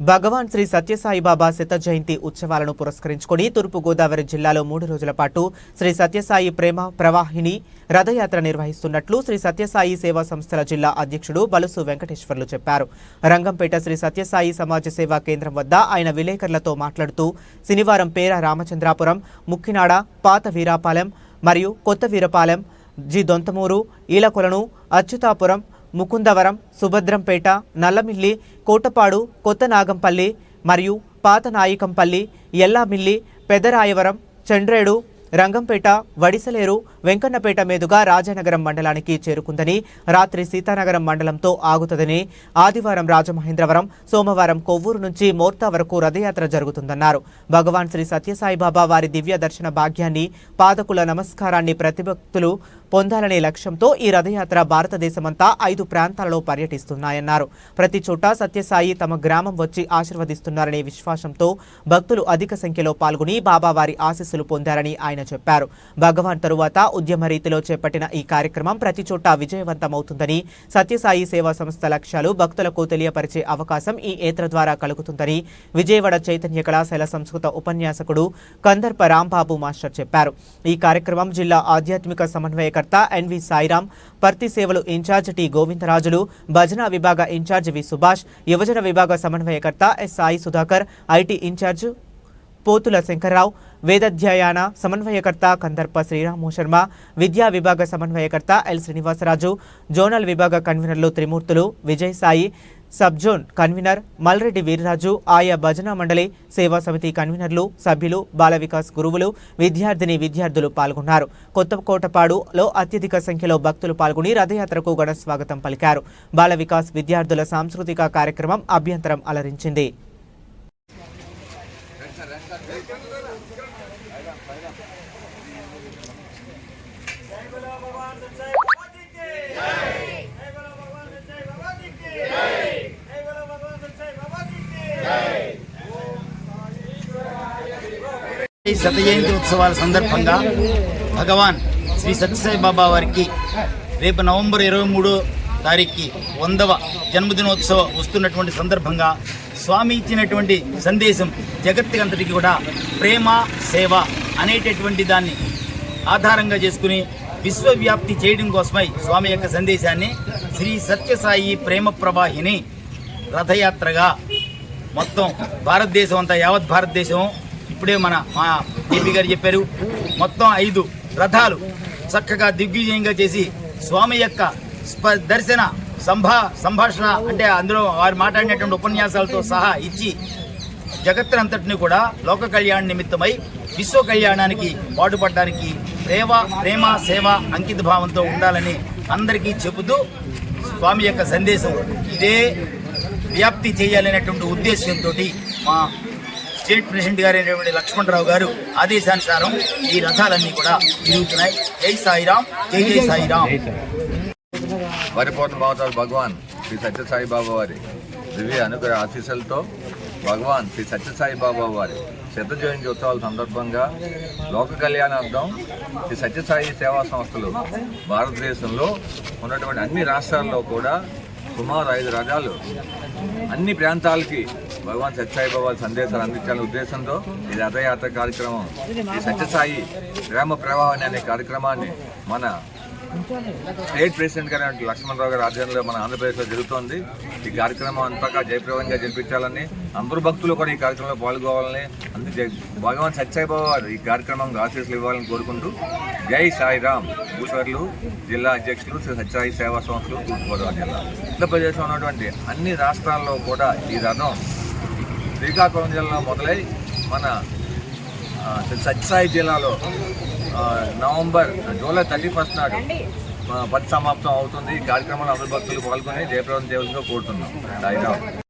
భగవాన్ శ్రీ సత్యసాయిబాబా శత జయంతి ఉత్సవాలను పురస్కరించుకొని తూర్పుగోదావరి జిల్లాలో మూడు రోజుల పాటు శ్రీ సత్యసాయి ప్రేమ ప్రవాహిని రథయాత్ర నిర్వహిస్తున్నట్లు శ్రీ సత్యసాయి సేవా సంస్థల జిల్లా అధ్యక్షుడు బలుసు వెంకటేశ్వర్లు చెప్పారు. రంగంపేట శ్రీ సత్యసాయి సమాజ సేవా కేంద్రం వద్ద ఆయన విలేకరులతో మాట్లాడుతూ శనివారం పేర రామచంద్రాపురం ముక్కినాడ పాత వీరాపాలెం మరియు కొత్త వీరపాలెం జి దొంతమూరు ఈలకొలను అచ్యుతాపురం ముకుందవరం సుభద్రంపేట నల్లమిల్లి కోటపాడు కొత్త నాగంపల్లి మరియు పాత నాయకంపల్లి ఎల్లామిల్లి పెదరాయవరం చండ్రేడు రంగంపేట వడిసలేరు వెంకన్నపేట మీదుగా రాజానగరం మండలానికి చేరుకుందని రాత్రి సీతానగరం మండలంతో ఆగుతుందని ఆదివారం రాజమహేంద్రవరం సోమవారం కొవ్వూరు నుంచి మోర్తా వరకు రథయాత్ర జరుగుతుందన్నారు. భగవాన్ శ్రీ సత్యసాయిబాబా వారి దివ్య దర్శన భాగ్యాన్ని పాదకుల నమస్కారాన్ని ప్రతిభక్తులు పొందాలనే లక్ష్యంతో ఈ రథయాత్ర భారతదేశమంతా ఐదు ప్రాంతాలలో పర్యటిస్తున్నాయన్నారు. ప్రతి చోట సత్యసాయి తమ గ్రామం వచ్చి ఆశీర్వదిస్తున్నారనే విశ్వాసంతో భక్తులు అధిక సంఖ్యలో పాల్గొని బాబావారి ఆశీస్సులు పొందారని ఆయన చెప్పారు. భగవాన్ తరువాత ఉద్యమ రీతిలో చేపట్టిన ఈ కార్యక్రమం ప్రతి చోట విజయవంతమవుతుందని సత్యసాయి సేవా సంస్థ లక్ష్యాలు భక్తులకు తెలియపరిచే అవకాశం ఈ ఏత్ర ద్వారా కలుగుతుందని విజయవాడ చైతన్య కళాశాల సంస్కృత ఉపన్యాసకుడు కందర్ప రాంబాబు మాస్టర్ చెప్పారు. ఈ కార్యక్రమం జిల్లా ఆధ్యాత్మిక సమన్వయకర్త ఎన్వి సాయిరాం పర్తి సేవలు ఇన్ఛార్జ్ టి గోవిందరాజులు భజన విభాగ ఇన్ఛార్జ్ వి సుభాష్ యువజన విభాగ సమన్వయకర్త S Sai Sudhakar IT incharge Pothula Shankar Rao వేదాధ్యాయాన సమన్వయకర్త కందర్ప శ్రీరాము శర్మ విద్యా విభాగ సమన్వయకర్త ఎల్ శ్రీనివాసరాజు జోనల్ విభాగ కన్వీనర్లు Trimurthulu Vijay Sai sub zone convener Malreddy Veerraju ఆయా భజన మండలి సేవా సమితి కన్వీనర్లు సభ్యులు బాల వికాస్ గురువులు విద్యార్థిని విద్యార్థులు పాల్గొన్నారు. కొత్త కోటపాడులో అత్యధిక సంఖ్యలో భక్తులు పాల్గొని రథయాత్రకు ఘన స్వాగతం పలికారు. బాల వికాస్ విద్యార్థుల సాంస్కృతిక కార్యక్రమం అభ్యంతరం అలరించింది. శత జయంతి ఉత్సవాల సందర్భంగా భగవాన్ శ్రీ సత్యసాయి బాబా వారికి రేపు నవంబర్ ఇరవై మూడో తారీఖుకి వందవ జన్మదినోత్సవ వస్తున్నటువంటి సందర్భంగా స్వామి ఇచ్చినటువంటి సందేశం జగత్తుకంతటికి కూడా ప్రేమ సేవ అనేటటువంటి దాన్ని ఆధారంగా చేసుకుని విశ్వవ్యాప్తి చేయడం కోసమై స్వామి యొక్క సందేశాన్ని శ్రీ సత్యసాయి ప్రేమ ప్రవాహిని రథయాత్రగా మొత్తం భారతదేశం అంతా యావత్ భారతదేశం ఇప్పుడే మన మా ఏపీ గారు చెప్పారు. మొత్తం ఐదు రథాలు చక్కగా దిగ్విజయంగా చేసి స్వామి యొక్క దర్శన సంభా సంభాషణ అంటే అందులో వారు మాట్లాడినటువంటి ఉపన్యాసాలతో సహా ఇచ్చి జగత్తునంతటిని కూడా లోక కళ్యాణ నిమిత్తమై విశ్వ కళ్యాణానికి పాటుపడడానికి ప్రేమ ప్రేమ సేవ అంకిత భావంతో ఉండాలని అందరికీ చెబుతూ స్వామి యొక్క సందేశం ఇదే వ్యాప్తి చేయాలనేటువంటి ఉద్దేశంతో మా స్టేట్ ప్రెసిడెంట్ గారైనటువంటి లక్ష్మణరావు గారు ఆదేశానుసారం ఈ రథాలన్నీ కూడా తిరుగుతున్నాయి. జై సాయిరామ్ జై జై సాయిరామ్. పరిపూర్ణ భావతారు భగవాన్ శ్రీ సత్యసాయి బాబా వారి దివ్య అనుగ్రహ ఆశీస్సులతో భగవాన్ శ్రీ సత్యసాయి బాబా వారి శత జయంతి ఉత్సవాల సందర్భంగా లోక కళ్యాణార్థం శ్రీ సత్యసాయి సేవా సంస్థలు భారతదేశంలో ఉన్నటువంటి అన్ని రాష్ట్రాల్లో కూడా సుమారు ఐదు రథాలు అన్ని ప్రాంతాలకి భగవాన్ సత్యసాయి బాబా సందేశాలు అందించాలనే ఉద్దేశంతో ఈ రథయాత్ర కార్యక్రమం. ఈ సత్యసాయి ప్రేమ ప్రవాహాన్ని అనే కార్యక్రమాన్ని మన స్టేట్ ప్రెసిడెంట్ గారు లక్ష్మణరావు గారి ఆధ్వర్యంలో మన ఆంధ్రప్రదేశ్లో జరుగుతోంది. ఈ కార్యక్రమం అంతగా జయప్రదంగా జరిపించాలని అందరు భక్తులు కూడా ఈ కార్యక్రమంలో పాల్గొవాలని అందుకే భగవాన్ సత్యసాయిబాబు వారు ఈ కార్యక్రమం ఆశీస్సులు ఇవ్వాలని కోరుకుంటూ జై సాయిరామ్. భూసర్లు జిల్లా అధ్యక్షులు శ్రీ సత్యసాయి సేవా సంస్థలు తూర్పుగోదావరి జిల్లా. ఆంధ్రప్రదేశ్లో ఉన్నటువంటి అన్ని రాష్ట్రాల్లో కూడా ఈ రథం శ్రీకాకుళం జిల్లా మొదలై మన సత్యసాయి జిల్లాలో నవంబర్ జూలై థర్టీ ఫస్ట్ నాడు పది సమాప్తం అవుతుంది. ఈ కార్యక్రమంలో అమలు భక్తులు పాల్గొని జయప్రదం చేయవలసిందిగా కోరుతున్నాం.